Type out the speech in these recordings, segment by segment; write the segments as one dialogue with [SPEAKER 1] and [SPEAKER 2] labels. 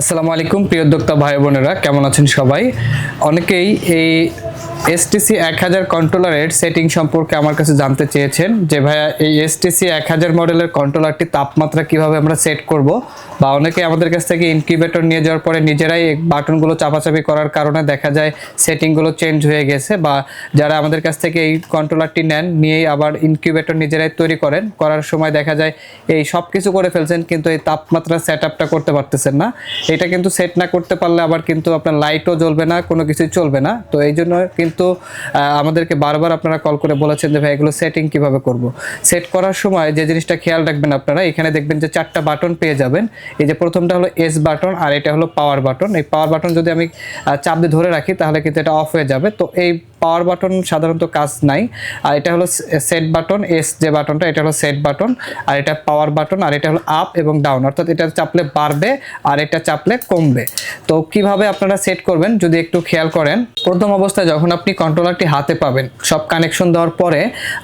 [SPEAKER 1] আসসালামু আলাইকুম প্রিয় উদ্যোক্তা ভাই বোনেরা কেমন আছেন সবাই? অনেকেই এই এসটিসি এক হাজার কন্ট্রোলারের সেটিং সম্পর্কে আমার কাছে জানতে চেয়েছেন যে ভাইয়া, এই এসটিসি এক হাজার মডেলের কন্ট্রোলারটি তাপমাত্রা কীভাবে আমরা সেট করব? বা অনেকে আমাদের কাছ থেকে ইনকিউবেটর নিয়ে যাওয়ার পরে নিজেরাই বাটনগুলো চাপাচাপি করার কারণে দেখা যায় সেটিংগুলো চেঞ্জ হয়ে গেছে বা যারা আমাদের কাছ থেকে এই কন্ট্রোলারটি নেন, নিয়েই আবার ইনকিউবেটর নিজেরাই তৈরি করেন। করার সময় দেখা যায় এই সব কিছু করে ফেলছেন কিন্তু এই তাপমাত্রা সেট আপটা করতে পারতেছেন না। এটা কিন্তু সেট না করতে পারলে আবার কিন্তু আপনার লাইটও জ্বলবে না, কোনো কিছুই চলবে না। তো এই জন্য কিন্তু আহ, আমাদেরকে বারবার আপনারা কল করে বলেছেন যে ভাই এগুলো সেটিং কীভাবে করব? সেট করার সময় যে জিনিসটা খেয়াল রাখবেন আপনারা এখানে দেখবেন যে চারটা বাটন পেয়ে যাবেন। এই যে প্রথমটা হলো এস বাটন আর এটা হলো পাওয়ার বাটন এই পাওয়ার বাটন যদি আমি চাপ দিয়ে ধরে রাখি তাহলে কিন্তু এটা অফ হয়ে যাবে। তো এই পাওয়ার বাটন সাধারণত কাজ নাই। আর এটা হলো সেট বাটন এস যে বাটনটা এটা হলো সেট বাটন আর এটা পাওয়ার বাটন আর এটা হলো আপ এবং ডাউন অর্থাৎ এটা চাপলে বাড়বে, আর এটা চাপলে কমবে। তো কীভাবে আপনারা সেট করবেন, যদি একটু খেয়াল করেন, প্রথম অবস্থায় যখন আপনি কন্ট্রোলারটি হাতে পাবেন, সব কানেকশন দেওয়ার পরে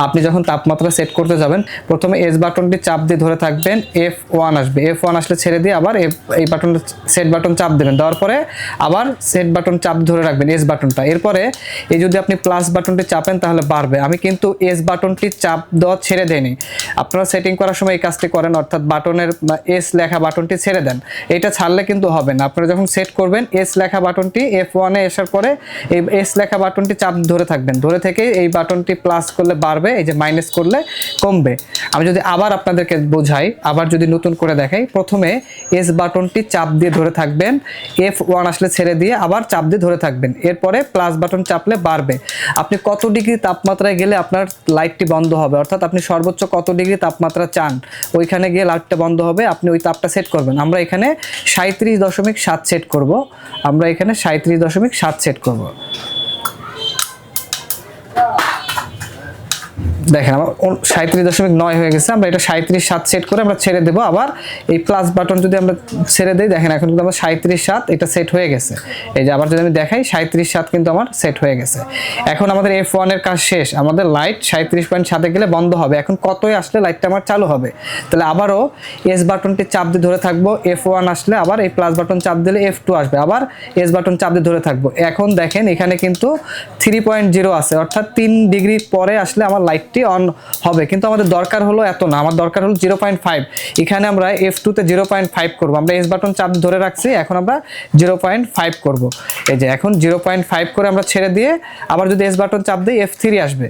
[SPEAKER 1] আপনি যখন তাপমাত্রা সেট করতে যাবেন, প্রথমে এস বাটনটি চাপ দিয়ে ধরে থাকবেন এফ ওয়ান আসবে। এফ ওয়ান আসলে ছেড়ে দিয়ে আবার এই বাটন সেট বাটন চাপ দেবেন। দেওয়ার পরে আবার সেট বাটন চাপ ধরে রাখবেন এস বাটনটা এরপরে এই যদি আপনি প্লাস বাটনটি চাপেন তাহলে বাড়বে। আমি কিন্তু এস বাটনটি চাপ দেওয়া ছেড়ে দেয়নি আপনারা সেটিং করার সময় এই কাজটি করেন, অর্থাৎ বাটনের এস লেখা বাটনটি ছেড়ে দেন। এটা ছাড়লে কিন্তু হবে না। আপনারা যখন সেট করবেন এস লেখা বাটনটি এফ ওয়ানে আসার পরে এই এস লেখা বাটনটি চাপ ধরে থাকবেন। ধরে থেকে এই বাটনটি প্লাস করলে বাড়বে, এই যে মাইনাস করলে কমবে। আমি যদি আবার আপনাদেরকে বোঝাই, আবার যদি নতুন করে দেখাই, প্রথমে এস বাটনটি চাপ দিয়ে ধরে থাকবেন। এফ ওয়ান আসলে ছেড়ে দিয়ে আবার চাপ দিয়ে ধরে থাকবেন। এরপরে প্লাস বাটন চাপলে বাড়বে। আপনি কত ডিগ্রি তাপমাত্রায় গেলে আপনার লাইটটি বন্ধ হবে? অর্থাৎ আপনি সর্বোচ্চ কত ডিগ্রি তাপমাত্রা চান? ওইখানে গিয়ে লাইটটা বন্ধ হবে, আপনি ওই তাপটা সেট করবেন। আমরা এখানে সাঁত্রিশ দশমিক সাত সেট করব। আমরা এখানে সাঁত্রিশ দশমিক সাত সেট করব। দেখেন, আমার সাঁত্রিশ দশমিক নয় হয়ে গেছে, আমরা এটা সাঁত্রিশ সাত সেট করে আমরা ছেড়ে দেবো। আবার এই প্লাস বাটন যদি আমরা ছেড়ে দিই, দেখেন এখন কিন্তু আমার সাঁত্রিশ সাত এটা সেট হয়ে গেছে। এই যে আবার যদি আমি দেখাই সাঁত্রিশ সাত কিন্তু আমার সেট হয়ে গেছে। এখন আমাদের এফ ওয়ানের কাজ শেষ, আমাদের লাইট সাঁত্রিশ পয়েন্ট সাতে গেলে বন্ধ হবে। এখন কতই আসলে লাইটটা আমার চালু হবে? তাহলে আবারও এস বাটনটি চাপ দিয়ে ধরে থাকব এফ ওয়ান আসলে আবার এই প্লাস বাটন চাপ দিলে এফ টু আসবে। আবার এস বাটন চাপ দিয়ে ধরে থাকব। এখন দেখেন এখানে কিন্তু থ্রি পয়েন্ট জিরো আছে, অর্থাৎ তিন ডিগ্রি পরে আসলে আমার লাইটটি অন হবে। কিন্তু আমাদের দরকার হলো এত না, আমার দরকার হলো জিরো পয়েন্ট ফাইভ। এখানে আমরা এফ টুতে জিরো পয়েন্ট ফাইভ করব। আমরা এস বাটন চাপ ধরে রাখছি, এখন আমরা জিরো পয়েন্ট ফাইভ করব। এই যে এখন জিরো পয়েন্ট ফাইভ করে আমরা ছেড়ে দিয়ে আবার যদি এস বাটন চাপ দিই এফ থ্রি আসবে।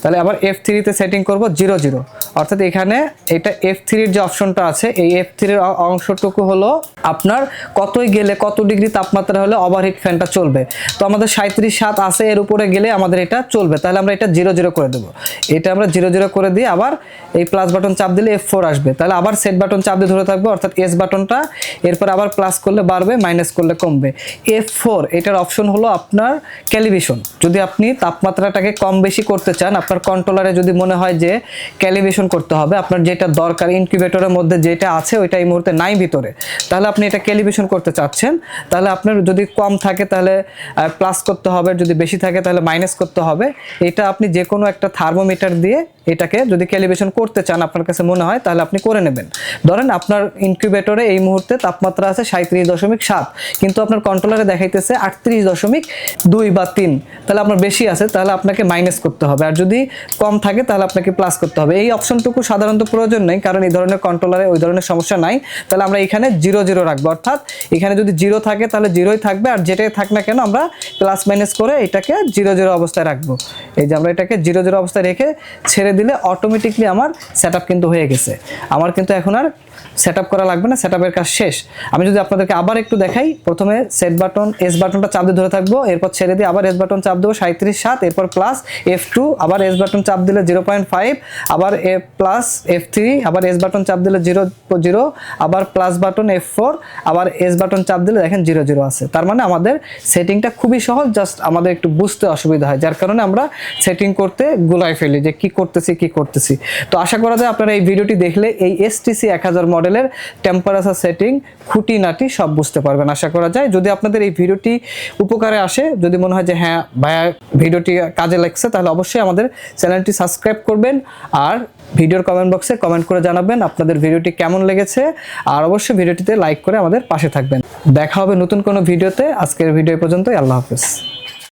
[SPEAKER 1] তাহলে আবার এফ থ্রিতে সেটিং করব জিরো জিরো অর্থাৎ এখানে এটা এফ থ্রির যে অপশনটা আছে, এই এফ থ্রির অংশটুকু হলো আপনার কতই গেলে কত ডিগ্রি তাপমাত্রা হলে ওভারহিট ফ্যানটা চলবে। তো আমাদের সাঁত্রিশ সাত আছে, এর উপরে গেলে আমাদের এটা চলবে। তাহলে আমরা এটা জিরো জিরো করে দেবো। এটা আমরা জিরো জিরো করে দিয়ে আবার এই প্লাস বাটন চাপ দিলে এফ ফোর আসবে। তাহলে আবার সেট বাটন চাপ দিয়ে ধরে থাকবে, অর্থাৎ এস বাটনটা এরপর আবার প্লাস করলে বাড়বে মাইনাস করলে কমবে। এফ ফোর এটার অপশন হলো আপনার ক্যালিভিশন যদি আপনি তাপমাত্রাটাকে কম বেশি করতে চান আপনার কন্ট্রোলারে যদি মনে হয় যে ক্যালিব্রেশন করতে হবে, আপনার যেটা দরকার ইনকিউবেটরের মধ্যে যেটা আছে ওইটা এই মুহূর্তে নাই ভিতরে, তাহলে আপনি এটা ক্যালিব্রেশন করতে চাচ্ছেন, তাহলে আপনার যদি কম থাকে তাহলে প্লাস করতে হবে, যদি বেশি থাকে তাহলে মাইনাস করতে হবে, এটা আপনি যে কোনো একটা থার্মোমিটার দিয়ে এটাকে যদি ক্যালিব্রেশন করতে চান আপনার কাছে মনে হয় তাহলে আপনি করে নেবেন। ধরেন আপনার ইনকিউবেটরে এই মুহূর্তে তাপমাত্রা আছে সাঁত্রিশ দশমিক সাত, কিন্তু আপনার কন্ট্রোলারে দেখাইতেছে আটত্রিশ দশমিক দুই বা তিন, তাহলে আপনার বেশি আছে, তাহলে আপনাকে মাইনাস করতে হবে। আর যদি কম থাকে, তাহলে আপনাকে প্লাস করতে হবে। এই অপশনটুকু সাধারণত প্রয়োজন নেই, কারণ এই ধরনের কন্ট্রোলারে ওই ধরনের সমস্যা নাই। তাহলে আমরা এখানে জিরো জিরো রাখব। অর্থাৎ এখানে যদি জিরো থাকে, তাহলে জিরোই থাকবে, আর যেটাই থাক না কেন, আমরা প্লাস মাইনাস করে এটাকে জিরো জিরো অবস্থায় রাখব। এই যে আমরা এটাকে জিরো জিরো অবস্থায় রেখে ছেড়ে দিলে অটোমেটিকলি আমার সেট কিন্তু হয়ে গেছে। আমার কিন্তু এখন আর সেট করা লাগবে না সেট কাজ শেষ। আমি যদি আপনাদেরকে আবার একটু দেখাই, প্রথমে সেট বাটন এস বাটনটা চাপ দিয়ে ধরে থাকব, এরপর ছেড়ে দিয়ে আবার এস বাটন চাপ দেবো সাঁত্রিশ সাত, এরপর প্লাস এফ টু আবার এস বাটন চাপ দিলে জিরো পয়েন্ট ফাইভ আবার এ প্লাস এফ থ্রি আবার এস বাটন চাপ দিলে জিরো জিরো আবার প্লাস বাটন এফ ফোর আবার এস বাটন চাপ দিলে দেখেন জিরো জিরো আছে। তার মানে আমাদের সেটিংটা খুবই সহজ জাস্ট আমাদের একটু বুঝতে অসুবিধা হয়, যার কারণে আমরা সেটিং করতে গুলাই ফেলি যে কি করতেছি কি করতেছি। তো আশা করা যায় আপনারা এই ভিডিওটি দেখলে এই এসটিসি এক হাজার মডেলের টেম্পারেচার সেটিং খুঁটিনাটি সব বুঝতে পারবেন। আশা করা যায় যদি আপনাদের এই ভিডিওটি উপকারে আসে, যদি মনে হয় যে হ্যাঁ ভাইয়া ভিডিওটি কাজে লাগছে, তাহলে অবশ্যই আমাদের চ্যানেলটি সাবস্ক্রাইব করবেন আর ভিডিওর কমেন্ট বক্সে কমেন্ট করে জানাবেন আপনাদের ভিডিওটি কেমন লেগেছে। আর অবশ্যই ভিডিওটিতে লাইক করে আমাদের পাশে থাকবেন। দেখা হবে নতুন কোনো ভিডিওতে। আজকের ভিডিও পর্যন্তই। আল্লাহ হাফেজ।